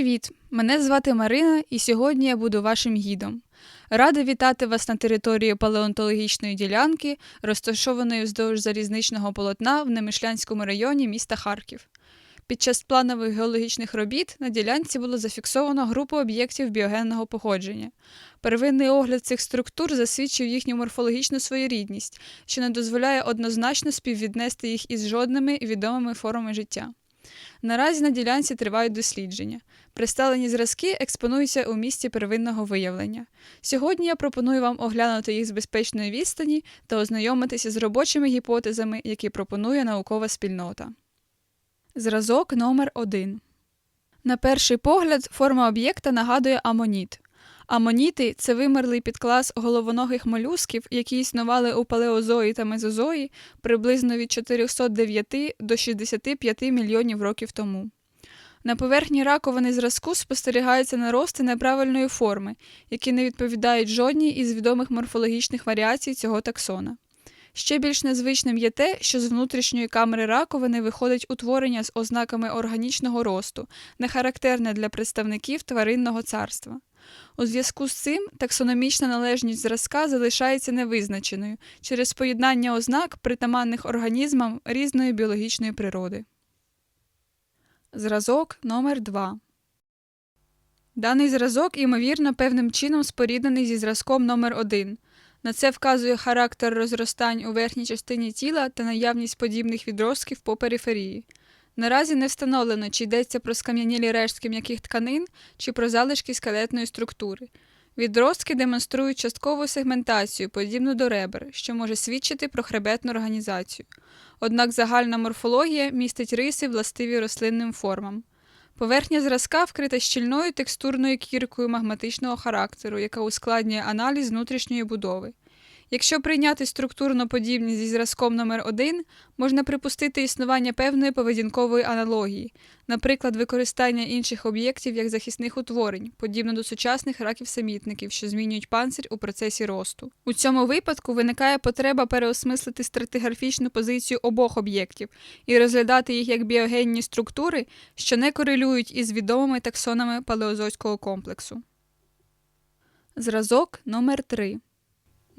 Привіт! Мене звати Марина, і сьогодні я буду вашим гідом. Рада вітати вас на території палеонтологічної ділянки, розташованої вздовж залізничного полотна в Немишлянському районі міста Харків. Під час планових геологічних робіт на ділянці було зафіксовано групу об'єктів біогенного походження. Первинний огляд цих структур засвідчив їхню морфологічну своєрідність, що не дозволяє однозначно співвіднести їх із жодними відомими формами життя. Наразі на ділянці тривають дослідження. Представлені зразки експонуються у місці первинного виявлення. Сьогодні я пропоную вам оглянути їх з безпечної відстані та ознайомитися з робочими гіпотезами, які пропонує наукова спільнота. Зразок номер 1 На перший погляд, форма об'єкта нагадує амоніт. Амоніти це вимерлий підклас головоногих молюсків, які існували у палеозої та мезозої приблизно від 409 до 65 мільйонів років тому. На поверхні раковини зразку спостерігаються нарости неправильної форми, які не відповідають жодній із відомих морфологічних варіацій цього таксона. Ще більш незвичним є те, що з внутрішньої камери раковини виходить утворення з ознаками органічного росту, не характерне для представників тваринного царства. У зв'язку з цим таксономічна належність зразка залишається невизначеною через поєднання ознак притаманних організмам різної біологічної природи. Зразок номер 2 Даний зразок, ймовірно, певним чином споріднений зі зразком номер 1 На це вказує характер розростань у верхній частині тіла та наявність подібних відростків по периферії. Наразі не встановлено, чи йдеться про скам'янілі рештки м'яких тканин чи про залишки скелетної структури. Відростки демонструють часткову сегментацію, подібну до ребер, що може свідчити про хребетну організацію. Однак загальна морфологія містить риси, властиві рослинним формам. Поверхня зразка вкрита щільною текстурною кіркою магматичного характеру, яка ускладнює аналіз внутрішньої будови. Якщо прийняти структурну подібність зі зразком номер 1 можна припустити існування певної поведінкової аналогії, наприклад, використання інших об'єктів як захисних утворень, подібно до сучасних раків-самітників, що змінюють панцирь у процесі росту. У цьому випадку виникає потреба переосмислити стратиграфічну позицію обох об'єктів і розглядати їх як біогенні структури, що не корелюють із відомими таксонами палеозойського комплексу. Зразок номер 3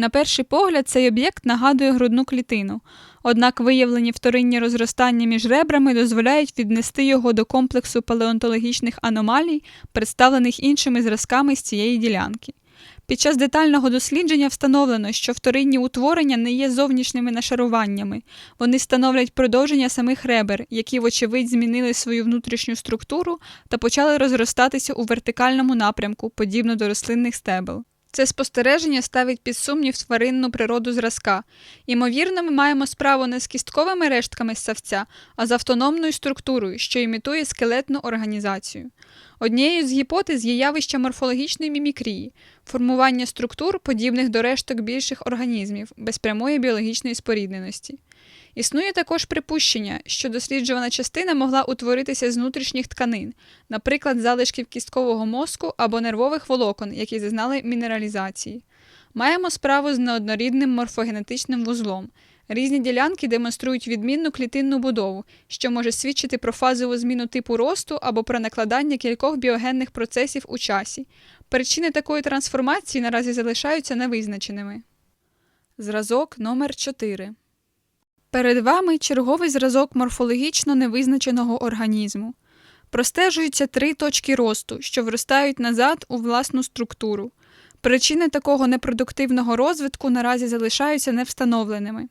на перший погляд, цей об'єкт нагадує грудну клітину, однак виявлені вторинні розростання між ребрами дозволяють віднести його до комплексу палеонтологічних аномалій, представлених іншими зразками з цієї ділянки. Під час детального дослідження встановлено, що вторинні утворення не є зовнішніми нашаруваннями, вони становлять продовження самих ребер, які, вочевидь, змінили свою внутрішню структуру та почали розростатися у вертикальному напрямку, подібно до рослинних стебел. Це спостереження ставить під сумнів тваринну природу зразка. Імовірно, ми маємо справу не з кістковими рештками ссавця, а з автономною структурою, що імітує скелетну організацію. Однією з гіпотез є явище морфологічної мімікрії, формування структур, подібних до решток більших організмів, без прямої біологічної спорідненості. Існує також припущення, що досліджувана частина могла утворитися з внутрішніх тканин, наприклад, залишків кісткового мозку або нервових волокон, які зазнали мінералізації. Маємо справу з неоднорідним морфогенетичним вузлом. Різні ділянки демонструють відмінну клітинну будову, що може свідчити про фазову зміну типу росту або про накладання кількох біогенних процесів у часі. Причини такої трансформації наразі залишаються невизначеними. Зразок номер 4 Перед вами черговий зразок морфологічно невизначеного організму. Простежуються три точки росту, що вростають назад у власну структуру. Причини такого непродуктивного розвитку наразі залишаються невстановленими.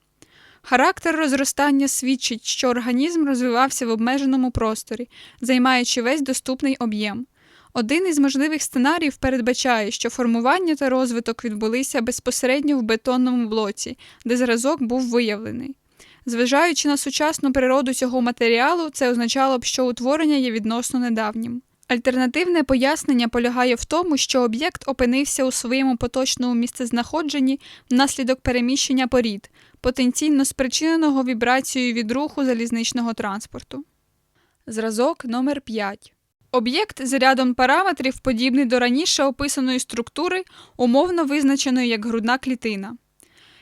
Характер розростання свідчить, що організм розвивався в обмеженому просторі, займаючи весь доступний об'єм. Один із можливих сценаріїв передбачає, що формування та розвиток відбулися безпосередньо в бетонному блоці, де зразок був виявлений. Зважаючи на сучасну природу цього матеріалу, це означало б, що утворення є відносно недавнім. Альтернативне пояснення полягає в тому, що об'єкт опинився у своєму поточному місцезнаходженні внаслідок переміщення порід, потенційно спричиненого вібрацією від руху залізничного транспорту. Зразок номер 5 Об'єкт з рядом параметрів, подібний до раніше описаної структури, умовно визначеної як грудна клітина.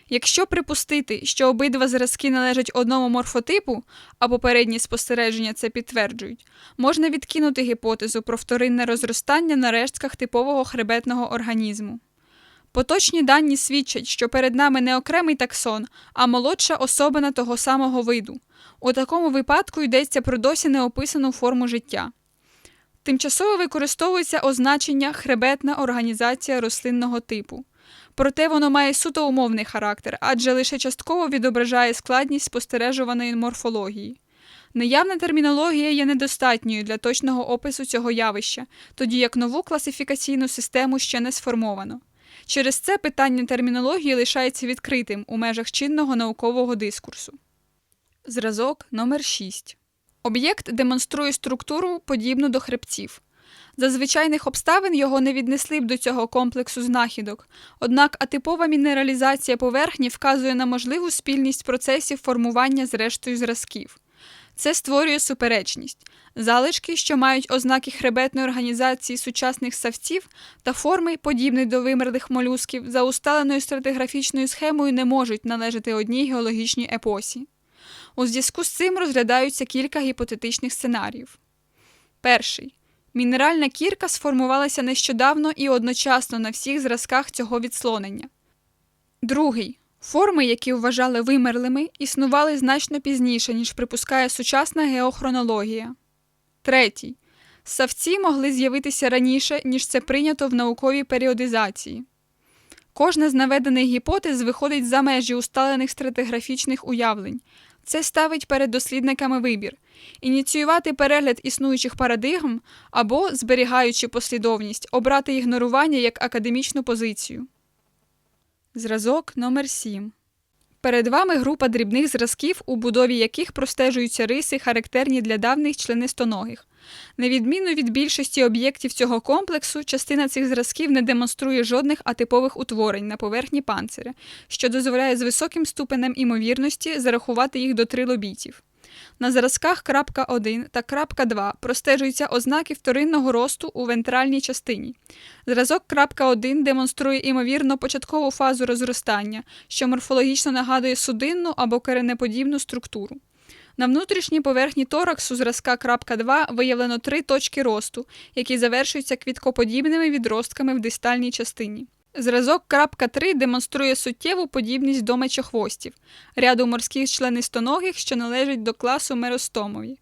Якщо припустити, що обидва зразки належать одному морфотипу, а попередні спостереження це підтверджують, можна відкинути гіпотезу про вторинне розростання на рештках типового хребетного організму. Поточні дані свідчать, що перед нами не окремий таксон, а молодша особина того самого виду. У такому випадку йдеться про досі неописану форму життя. Тимчасово використовується означення хребетна організація рослинного типу. Проте воно має суто умовний характер, адже лише частково відображає складність спостережуваної морфології. Наявна термінологія є недостатньою для точного опису цього явища, тоді як нову класифікаційну систему ще не сформовано. Через це питання термінології лишається відкритим у межах чинного наукового дискурсу. Зразок номер 6 Об'єкт демонструє структуру, подібну до хребців. За звичайних обставин його не віднесли б до цього комплексу знахідок, однак атипова мінералізація поверхні вказує на можливу спільність процесів формування з рештою зразків. Це створює суперечність. Залишки, що мають ознаки хребетної організації сучасних савців та форми, подібні до вимерлих молюсків, за усталеною стратиграфічною схемою не можуть належати одній геологічній епосі. У зв'язку з цим розглядаються кілька гіпотетичних сценаріїв. Перший. Мінеральна кірка сформувалася нещодавно і одночасно на всіх зразках цього відслонення. Другий. Форми, які вважали вимерлими, існували значно пізніше, ніж припускає сучасна геохронологія. Третій. Савці могли з'явитися раніше, ніж це прийнято в науковій періодизації. Кожна з наведених гіпотез виходить за межі усталених стратиграфічних уявлень. Це ставить перед дослідниками вибір ініціювати перегляд існуючих парадигм або, зберігаючи послідовність, обрати ігнорування як академічну позицію. Зразок номер 7 Перед вами група дрібних зразків, у будові яких простежуються риси, характерні для давних членистоногих. На відміну від більшості об'єктів цього комплексу, частина цих зразків не демонструє жодних атипових утворень на поверхні панциря, що дозволяє з високим ступенем імовірності зарахувати їх до трилобітів. На зразках крапка 1 та крапка 2 простежуються ознаки вторинного росту у вентральній частині. Зразок крапка 1 демонструє імовірно початкову фазу розростання, що морфологічно нагадує судинну або коренеподібну структуру. На внутрішній поверхні тораксу зразка крапка 2 виявлено три точки росту, які завершуються квіткоподібними відростками в дистальній частині. Зразок крапка 3 демонструє суттєву подібність до мечохвостів, ряду морських членистоногих, що належать до класу меростомові.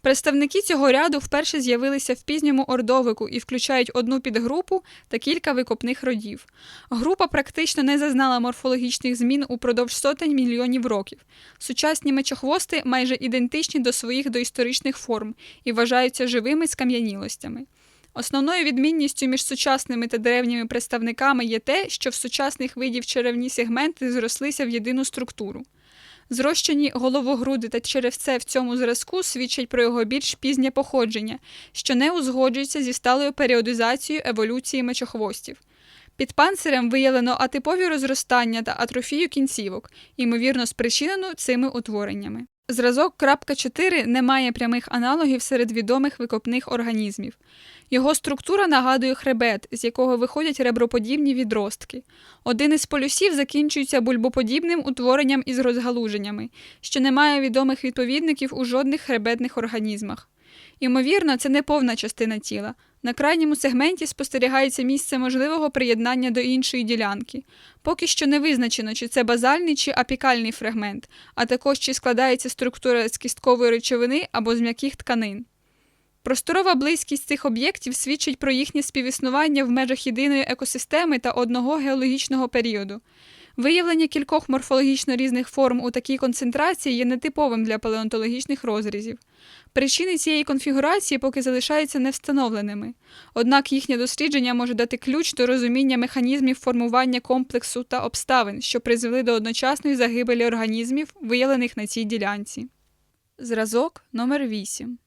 Представники цього ряду вперше з'явилися в пізньому ордовику і включають одну підгрупу та кілька викопних родів. Група практично не зазнала морфологічних змін упродовж сотень мільйонів років. Сучасні мечохвости майже ідентичні до своїх доісторичних форм і вважаються живими скам'янілостями. Основною відмінністю між сучасними та древніми представниками є те, що в сучасних видів черевні сегменти зрослися в єдину структуру. Зрощені головогруди та черевце в цьому зразку свідчать про його більш пізнє походження, що не узгоджується зі сталою періодизацією еволюції мечохвостів. Під панцирем виявлено атипові розростання та атрофію кінцівок, ймовірно, спричинену цими утвореннями. Зразок крапка 4 не має прямих аналогів серед відомих викопних організмів. Його структура нагадує хребет, з якого виходять реброподібні відростки. Один із полюсів закінчується бульбоподібним утворенням із розгалуженнями, що не має відомих відповідників у жодних хребетних організмах. Ймовірно, це не повна частина тіла. На крайньому сегменті спостерігається місце можливого приєднання до іншої ділянки. Поки що не визначено, чи це базальний чи апікальний фрагмент, а також чи складається структура з кісткової речовини або з м'яких тканин. Просторова близькість цих об'єктів свідчить про їхнє співіснування в межах єдиної екосистеми та одного геологічного періоду. Виявлення кількох морфологічно різних форм у такій концентрації є нетиповим для палеонтологічних розрізів. Причини цієї конфігурації поки залишаються невстановленими, однак їхнє дослідження може дати ключ до розуміння механізмів формування комплексу та обставин, що призвели до одночасної загибелі організмів, виявлених на цій ділянці. Зразок номер 8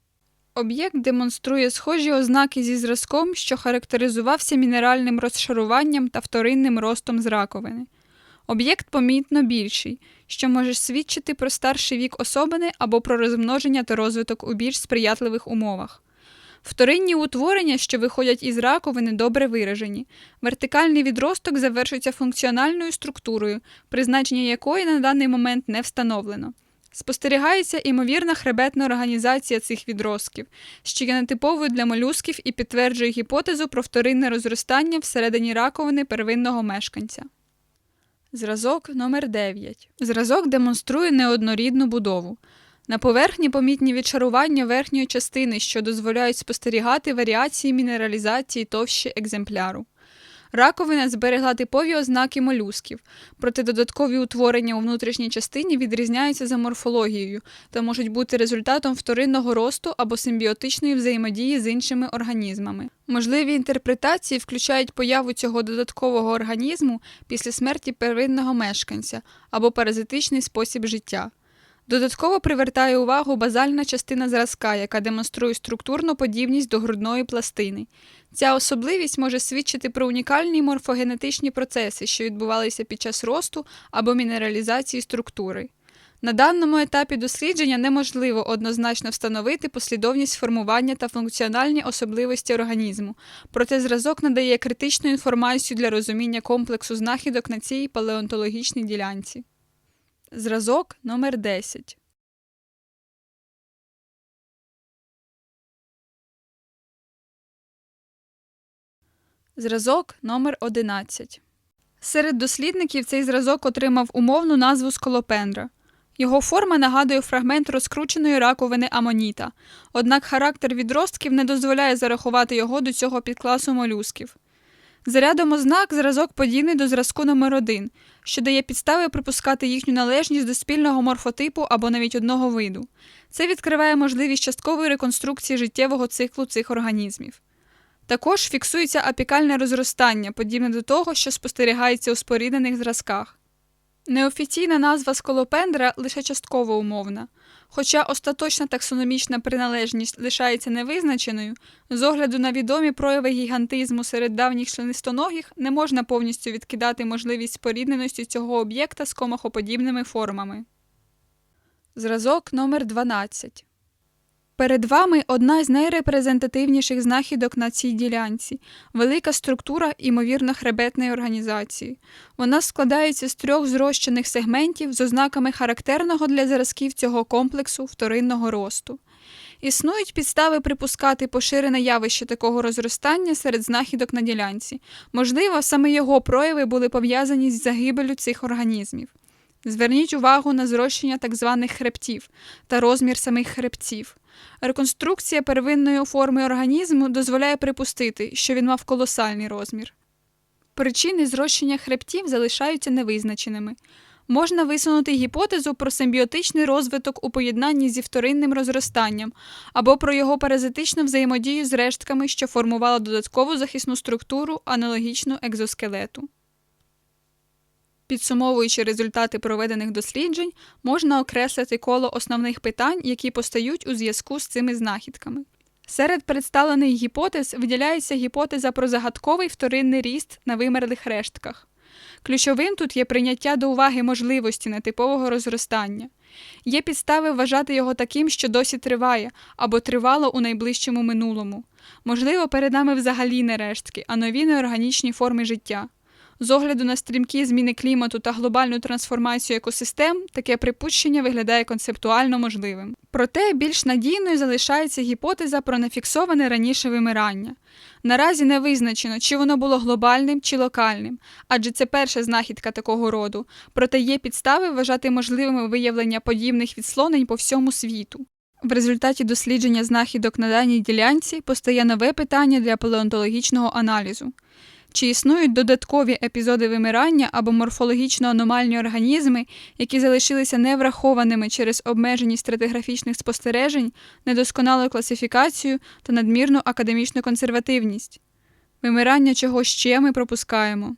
Об'єкт демонструє схожі ознаки зі зразком, що характеризувався мінеральним розшаруванням та вторинним ростом з раковини. Об'єкт помітно більший, що може свідчити про старший вік особини або про розмноження та розвиток у більш сприятливих умовах. Вторинні утворення, що виходять із раковини, добре виражені. Вертикальний відросток завершується функціональною структурою, призначення якої на даний момент не встановлено. Спостерігається імовірна хребетна організація цих відростків, що є нетиповою для молюсків і підтверджує гіпотезу про вторинне розростання всередині раковини первинного мешканця. Зразок номер 9 Зразок демонструє неоднорідну будову. На поверхні помітні відшарування верхньої частини, що дозволяють спостерігати варіації мінералізації товщі екземпляру. Раковина зберегла типові ознаки молюсків, проте додаткові утворення у внутрішній частині відрізняються за морфологією та можуть бути результатом вторинного росту або симбіотичної взаємодії з іншими організмами. Можливі інтерпретації включають появу цього додаткового організму після смерті первинного мешканця або паразитичний спосіб життя. Додатково привертає увагу базальна частина зразка, яка демонструє структурну подібність до грудної пластини. Ця особливість може свідчити про унікальні морфогенетичні процеси, що відбувалися під час росту або мінералізації структури. На даному етапі дослідження неможливо однозначно встановити послідовність формування та функціональні особливості організму, проте зразок надає критичну інформацію для розуміння комплексу знахідок на цій палеонтологічній ділянці. Зразок номер 10 Зразок номер 11 Серед дослідників цей зразок отримав умовну назву сколопендра. Його форма нагадує фрагмент розкрученої раковини амоніта, однак характер відростків не дозволяє зарахувати його до цього підкласу молюсків. За рядом ознак зразок подібний до зразку номер 1 що дає підстави припускати їхню належність до спільного морфотипу або навіть одного виду. Це відкриває можливість часткової реконструкції життєвого циклу цих організмів. Також фіксується апікальне розростання, подібне до того, що спостерігається у споріднених зразках. Неофіційна назва сколопендра лише частково умовна. Хоча остаточна таксономічна приналежність лишається невизначеною, з огляду на відомі прояви гігантизму серед давніх членистоногих не можна повністю відкидати можливість спорідненості цього об'єкта з комахоподібними формами. Зразок номер 12 Перед вами одна з найрепрезентативніших знахідок на цій ділянці велика структура імовірно хребетної організації. Вона складається з трьох зрощених сегментів з ознаками характерного для зразків цього комплексу вторинного росту. Існують підстави припускати поширене явище такого розростання серед знахідок на ділянці. Можливо, саме його прояви були пов'язані з загибелю цих організмів. Зверніть увагу на зрощення так званих хребтів та розмір самих хребців. Реконструкція первинної форми організму дозволяє припустити, що він мав колосальний розмір. Причини зрощення хребтів залишаються невизначеними. Можна висунути гіпотезу про симбіотичний розвиток у поєднанні зі вторинним розростанням або про його паразитичну взаємодію з рештками, що формували додаткову захисну структуру аналогічну екзоскелету. Підсумовуючи результати проведених досліджень, можна окреслити коло основних питань, які постають у зв'язку з цими знахідками. Серед представлених гіпотез виділяється гіпотеза про загадковий вторинний ріст на вимерлих рештках. Ключовим тут є прийняття до уваги можливості нетипового розростання. Є підстави вважати його таким, що досі триває, або тривало у найближчому минулому. Можливо, перед нами взагалі не рештки, а нові неорганічні форми життя. З огляду на стрімкі зміни клімату та глобальну трансформацію екосистем, таке припущення виглядає концептуально можливим. Проте більш надійною залишається гіпотеза про нефіксоване раніше вимирання. Наразі не визначено, чи воно було глобальним чи локальним, адже це перша знахідка такого роду, проте є підстави вважати можливими виявлення подібних відслонень по всьому світу. В результаті дослідження знахідок на даній ділянці постає нове питання для палеонтологічного аналізу. Чи існують додаткові епізоди вимирання або морфологічно аномальні організми, які залишилися неврахованими через обмеженість стратиграфічних спостережень, недосконалу класифікацію та надмірну академічну консервативність? Вимирання чого ще ми пропускаємо?